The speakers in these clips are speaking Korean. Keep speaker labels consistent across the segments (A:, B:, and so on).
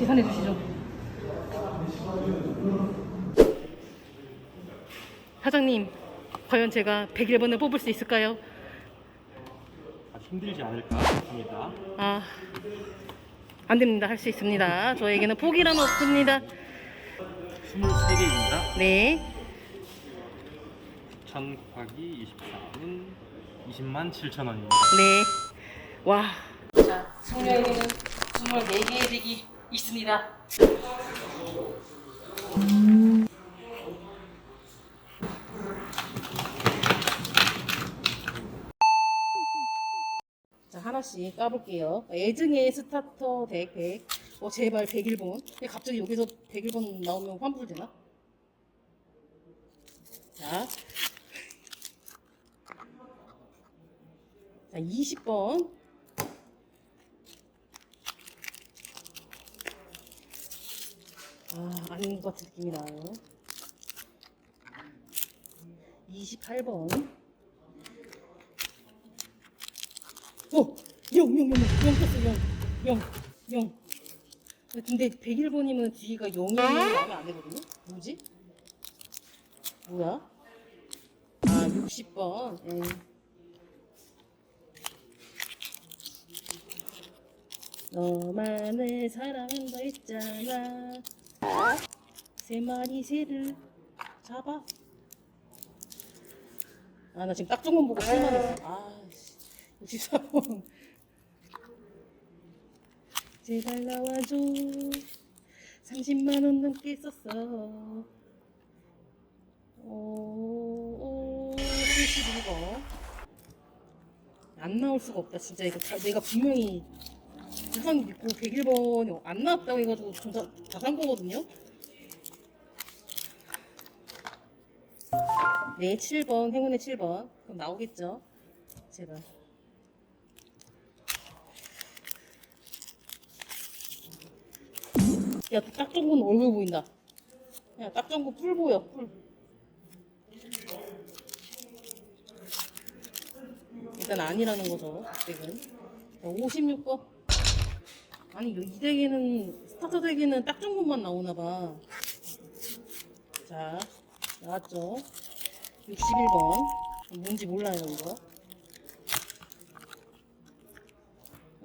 A: 계산해 주시죠. 사장님, 과연 제가 101번을 뽑을 수 있을까요?
B: 힘들지 않을까 싶습니다.
A: 아, 안 됩니다. 할 수 있습니다. 저에게는 포기란 없습니다.
B: 23개입니다.
A: 네.
B: 1000 곱하기 24는 20만 7천 원입니다.
A: 네. 와. 자, 소녀에게는 24개의 덱이 있습니다. 자, 하나씩 까볼게요. 애증의 스타터 덱 100. 어, 제발 101번. 근데 갑자기 여기서 101번 나오면 환불되나? 자. 자, 20번. 것 같은 느낌이 나요. 28번. 어! 0, 0, 0, 0, 0 떴어, 0, 0, 0. 근데 101번이면 뒤가 0이 나오면 안 되거든요? 뭐지? 뭐야? 아, 60번. 예. 너만을 사랑한다 했잖아. 세 마리 새를 잡아. 아, 나 지금 딱 좋은 건 보고 실망했어. 아, 씨. 64번. 제발 나와줘. 30만원 넘게 썼어. 오, 72번. 안 나올 수가 없다, 진짜. 이거 다, 내가 분명히 부산 믿고 101번이 안 나왔다고 해가지고 다산 거거든요. 네, 7번, 행운의 7번. 그럼 나오겠죠? 제발. 야, 딱정군 얼굴 보인다. 야, 딱정군 뿔 보여, 뿔. 일단 아니라는 거죠, 덱은. 56번. 아니, 이 덱에는, 스타터 덱에는 딱정군만 나오나봐. 자, 나왔죠? 61번. 뭔지 몰라요, 이거.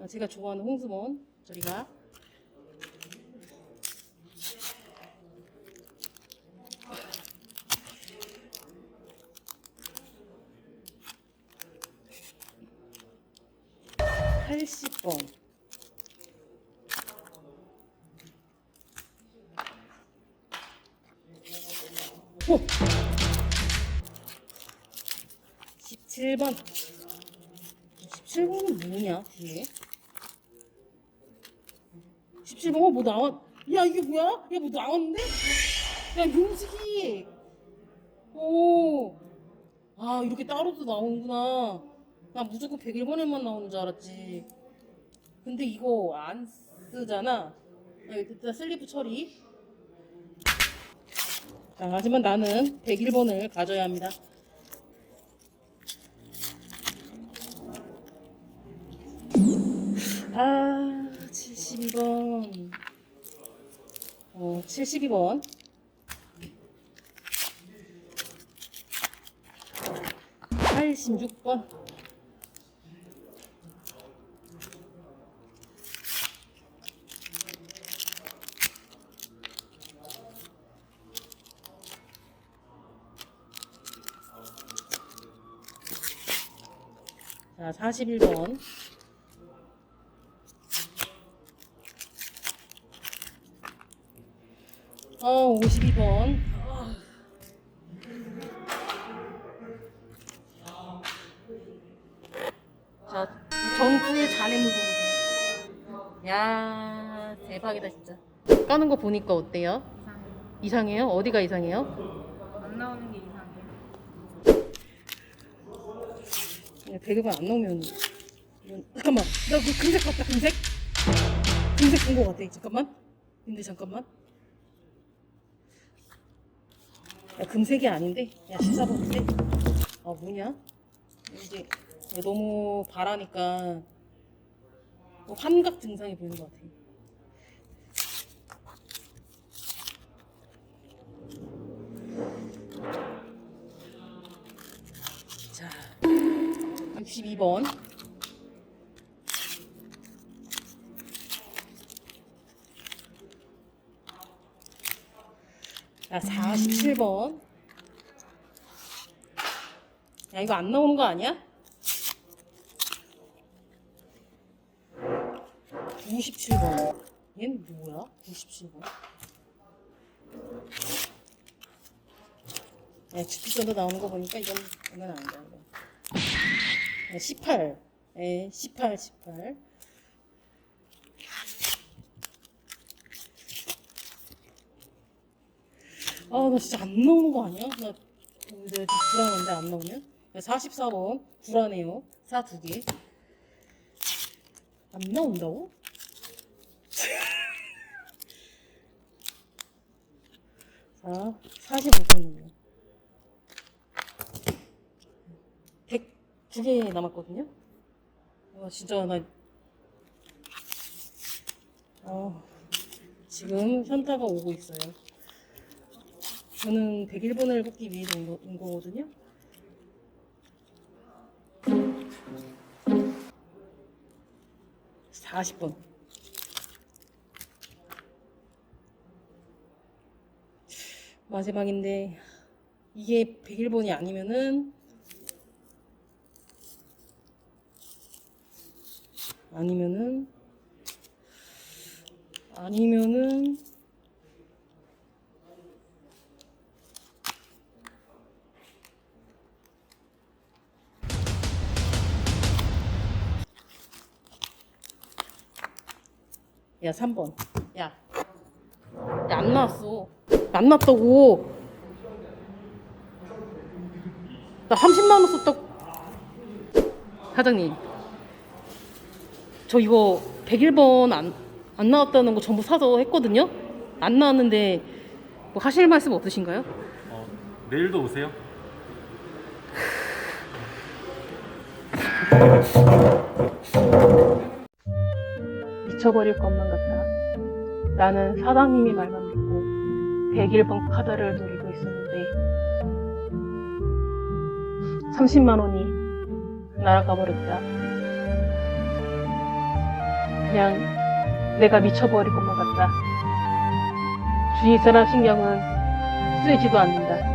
A: 아, 제가 좋아하는 홍수몬. 저리가. 팔십 번 오! 17번. 17번은 뭐냐, 뒤에? 17번, 뭐 나왔, 야, 이게 뭐야? 야, 뭐 나왔는데? 야, 용식이! 오! 아, 이렇게 따로도 나오는구나. 나 무조건 101번에만 나오는 줄 알았지. 근데 이거 안 쓰잖아. 야, 일단 슬리프 처리. 자, 하지만 나는 101번을 가져야 합니다. 아, 72번. 어, 72번. 팔십육 번 자, 41번. 어, 52번. 자, 전투의 잔해 무도. 야, 대박이다, 진짜. 까는 거 보니까 어때요? 이상해요? 어디가 이상해요?
C: 안 나오는 게 이상해.
A: 그냥 배그가 안 나오면 이건- 잠깐만 나그 금색 같다 금색 금색 본 거 같아 잠깐만 근데 잠깐만 야, 금색이 아닌데? 야, 14번인데? 아, 뭐냐? 이게 너무 바라니까 환각 증상이 보이는 것 같아. 자, 62번. 자, 47번. 야, 이거 안 나오는 거 아니야? 97번. 얘는 뭐야? 97번. 네, 주피선도 나오는 거 보니까 이건, 이건. 이거. 네, 18. 네, 18, 18. 아, 나 진짜 안 나오는 거 아니야? 나 이제 좀 불안한데 안 나오면? 44번. 불안해요. 4 두 개. 안 나온다고? 자, 45분이에요. 100, 두개 남았거든요? 와, 진짜 나, 어, 지금 현타가 오고 있어요. 저는 101번을 뽑기 위해서 온, 거거든요? 사십 번 마지막인데 이게 101번이 아니면은 아니면은 아니면은 야 3번 야 야, 안 나왔어. 안 나왔다고. 나 30만 원 썼다고. 사장님. 저 이거 101번 안, 안 나왔다는 거 전부 사서 했거든요? 안 나왔는데 뭐 하실 말씀 없으신가요?
B: 어, 내일도 오세요.
A: 미쳐버릴 것만 같다. 나는 사장님이 말만 믿고 101번 카드를 누리고 있었는데 30만 원이 날아가 버렸다. 그냥 내가 미쳐버릴 것만 같다. 주위 사람 신경은 쓰이지도 않는다.